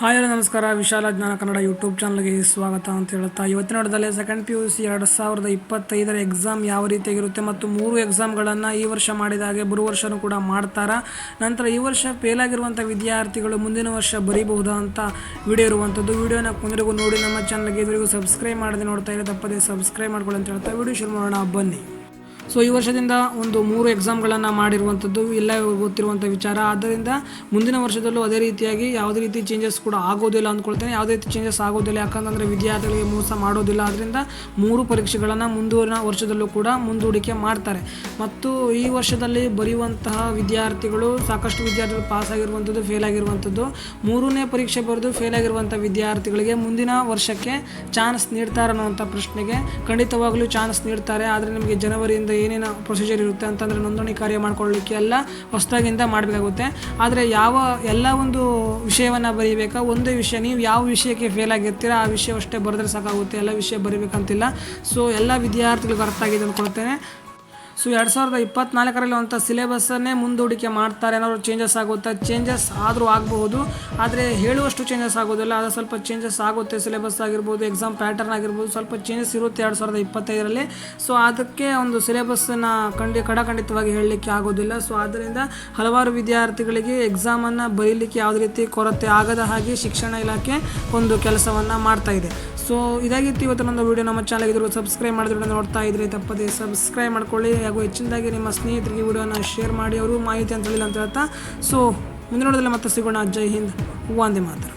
Hi hello, ನಮಸ್ಕಾರ. ವಿಶಾಲ ಜ್ಞಾನ ಕನ್ನಡ ಯೂಟ್ಯೂಬ್ ಚಾನಲ್ಗೆ ಸ್ವಾಗತ ಅಂತ ಹೇಳ್ತಾ ಇವತ್ತಿನ ನೋಡದಲ್ಲಿ ಸೆಕೆಂಡ್ ಪಿ ಯು ಸಿ ಎರಡು ಸಾವಿರದ ಇಪ್ಪತ್ತೈದರ ಎಕ್ಸಾಮ್ ಯಾವ ರೀತಿಯಾಗಿರುತ್ತೆ ಮತ್ತು ಮೂರು ಎಕ್ಸಾಮ್ಗಳನ್ನು ಈ ವರ್ಷ ಮಾಡಿದ ಹಾಗೆ ಬರುವ ವರ್ಷನೂ ಕೂಡ ಮಾಡ್ತಾರಾ? ನಂತರ ಈ ವರ್ಷ ಫೇಲ್ ಆಗಿರುವಂಥ ವಿದ್ಯಾರ್ಥಿಗಳು ಮುಂದಿನ ವರ್ಷ ಬರೀಬಹುದಾ ಅಂತ ವಿಡಿಯೋ ಇರುವಂಥದ್ದು. ವಿಡಿಯೋನ ಕೊನೆಗೂ ನೋಡಿ. ನಮ್ಮ ಚಾನಲ್ಗೆ ಇದುವರೆಗೂ ಸಬ್ಸ್ಕ್ರೈಬ್ ಮಾಡದೆ ನೋಡ್ತಾ ಇರೋ ತಪ್ಪದೇ ಸಬ್ಸ್ಕ್ರೈಬ್ ಮಾಡ್ಕೊಳ್ಳಿ ಅಂತ ಹೇಳ್ತಾ ವಿಡಿಯೋ ಶುರು ಮಾಡೋಣ. ಬನ್ನಿ. ಸೊ ಈ ವರ್ಷದಿಂದ ಒಂದು ಮೂರು ಎಕ್ಸಾಮ್ಗಳನ್ನು ಮಾಡಿರುವಂಥದ್ದು ಎಲ್ಲ ಗೊತ್ತಿರುವಂಥ ವಿಚಾರ. ಆದ್ದರಿಂದ ಮುಂದಿನ ವರ್ಷದಲ್ಲೂ ಅದೇ ರೀತಿಯಾಗಿ ಯಾವುದೇ ರೀತಿ ಚೇಂಜಸ್ ಕೂಡ ಆಗೋದಿಲ್ಲ ಅಂದ್ಕೊಳ್ತೇನೆ. ಯಾವುದೇ ರೀತಿ ಚೇಂಜಸ್ ಆಗೋದಿಲ್ಲ. ಯಾಕಂತಂದರೆ ವಿದ್ಯಾರ್ಥಿಗಳಿಗೆ ಮೋಸ ಮಾಡೋದಿಲ್ಲ. ಆದ್ದರಿಂದ ಮೂರು ಪರೀಕ್ಷೆಗಳನ್ನು ಮುಂದಿನ ವರ್ಷದಲ್ಲೂ ಕೂಡ ಮುಂದೂಡಿಕೆ ಮಾಡ್ತಾರೆ. ಮತ್ತು ಈ ವರ್ಷದಲ್ಲಿ ಬರೆಯುವಂತಹ ವಿದ್ಯಾರ್ಥಿಗಳು, ಸಾಕಷ್ಟು ವಿದ್ಯಾರ್ಥಿಗಳು ಪಾಸ್ ಆಗಿರುವಂಥದ್ದು ಫೇಲ್ ಆಗಿರುವಂಥದ್ದು, ಮೂರನೇ ಪರೀಕ್ಷೆ ಬರೆದು ಫೇಲ್ ಆಗಿರುವಂಥ ವಿದ್ಯಾರ್ಥಿಗಳಿಗೆ ಮುಂದಿನ ವರ್ಷಕ್ಕೆ ಚಾನ್ಸ್ ನೀಡ್ತಾರೆ ಅನ್ನುವಂಥ ಪ್ರಶ್ನೆಗೆ ಖಂಡಿತವಾಗಲೂ ಚಾನ್ಸ್ ನೀಡ್ತಾರೆ. ಆದರೆ, ನಿಮಗೆ ಜನವರಿಯಿಂದ ಏನೇನು ಪ್ರೊಸೀಜರ್ ಇರುತ್ತೆ ಅಂತಂದರೆ ನೋಂದಣಿ ಕಾರ್ಯ ಮಾಡ್ಕೊಳ್ಳಿಕ್ಕೆ ಎಲ್ಲ ಹೊಸದಾಗಿಂದ ಮಾಡಬೇಕಾಗುತ್ತೆ. ಆದರೆ ಯಾವ ಎಲ್ಲ ಒಂದು ವಿಷಯವನ್ನು ಬರೀಬೇಕಾ? ಒಂದೇ ವಿಷಯ. ನೀವು ಯಾವ ವಿಷಯಕ್ಕೆ ಫೇಲ್ ಆಗಿರ್ತೀರಾ, ಆ ವಿಷಯವಷ್ಟೇ ಬರೆದ್ರೆ ಸಾಕಾಗುತ್ತೆ. ಎಲ್ಲ ವಿಷಯ ಬರೀಬೇಕಂತಿಲ್ಲ. ಸೊ ಎಲ್ಲ ವಿದ್ಯಾರ್ಥಿಗಳಿಗೆ ಅರ್ಥ ಆಗಿದೆ ಅಂದ್ಕೊಳ್ತೇನೆ. ಸೊ ಎರಡು ಸಾವಿರದ ಇಪ್ಪತ್ನಾಲ್ಕರಲ್ಲಿ ಅಂತ ಸಿಲೆಬಸ್ಸನ್ನೇ ಮುಂದೂಡಿಕೆ ಮಾಡ್ತಾರೆ. ಏನಾದ್ರು ಚೇಂಜಸ್ ಆಗುತ್ತೆ? ಚೇಂಜಸ್ ಆದರೂ ಆಗಬಹುದು. ಆದರೆ ಹೇಳುವಷ್ಟು ಚೇಂಜಸ್ ಆಗೋದಿಲ್ಲ ಅದು ಸ್ವಲ್ಪ ಚೇಂಜಸ್ ಆಗುತ್ತೆ. ಸಿಲೆಬಸ್ ಆಗಿರ್ಬೋದು ಎಕ್ಸಾಮ್ ಪ್ಯಾಟರ್ನ್ ಆಗಿರ್ಬೋದು, ಸ್ವಲ್ಪ ಚೇಂಜಸ್ ಇರುತ್ತೆ ಎರಡು ಸಾವಿರದ ಇಪ್ಪತ್ತೈದರಲ್ಲಿ. ಸೊ ಅದಕ್ಕೆ ಒಂದು ಸಿಲೆಬಸ್ಸನ್ನು ಖಂಡಿ, ಖಡಖಂಡಿತವಾಗಿ ಹೇಳಲಿಕ್ಕೆ ಆಗೋದಿಲ್ಲ ಸೊ ಆದ್ದರಿಂದ ಹಲವಾರು ವಿದ್ಯಾರ್ಥಿಗಳಿಗೆ ಎಕ್ಸಾಮನ್ನು ಬರೀಲಿಕ್ಕೆ ಯಾವ ರೀತಿ ಕೊರತೆ ಆಗದ ಹಾಗೆ ಶಿಕ್ಷಣ ಇಲಾಖೆ ಒಂದು ಕೆಲಸವನ್ನು ಮಾಡ್ತಾ ಇದೆ. ಸೊ ಇದಾಗಿತ್ತು ಇವತ್ತು ನನ್ನ ವಿಡಿಯೋ ನಮ್ಮ ಚಾನಲ್ ಇದ್ರು ಸಬ್ಸ್ಕ್ರೈಬ್ ಮಾಡಿದ್ರೆ ನೋಡ್ತಾ ಇದ್ರೆ ತಪ್ಪದೆ ಸಬ್ಸ್ಕ್ರೈಬ್ ಮಾಡ್ಕೊಳ್ಳಿ. ಹಾಗೂ ಹೆಚ್ಚಿನದಾಗಿ ನಿಮ್ಮ ಸ್ನೇಹಿತರಿಗೆ ವಿಡಿಯೋನ ಶೇರ್ ಮಾಡಿ ಅವರು ಮಾಹಿತಿ ಅಂತ ಹೇಳಿಲ್ಲ ಅಂತ ಹೇಳ್ತಾ ಸೊ ಮುಂದಿನ ನೋಡೋದಲ್ಲ ಮತ್ತೆ ಸಿಗೋಣ. ಜೈ ಹಿಂದ್. ವಂದೇ ಮಾತರಂ.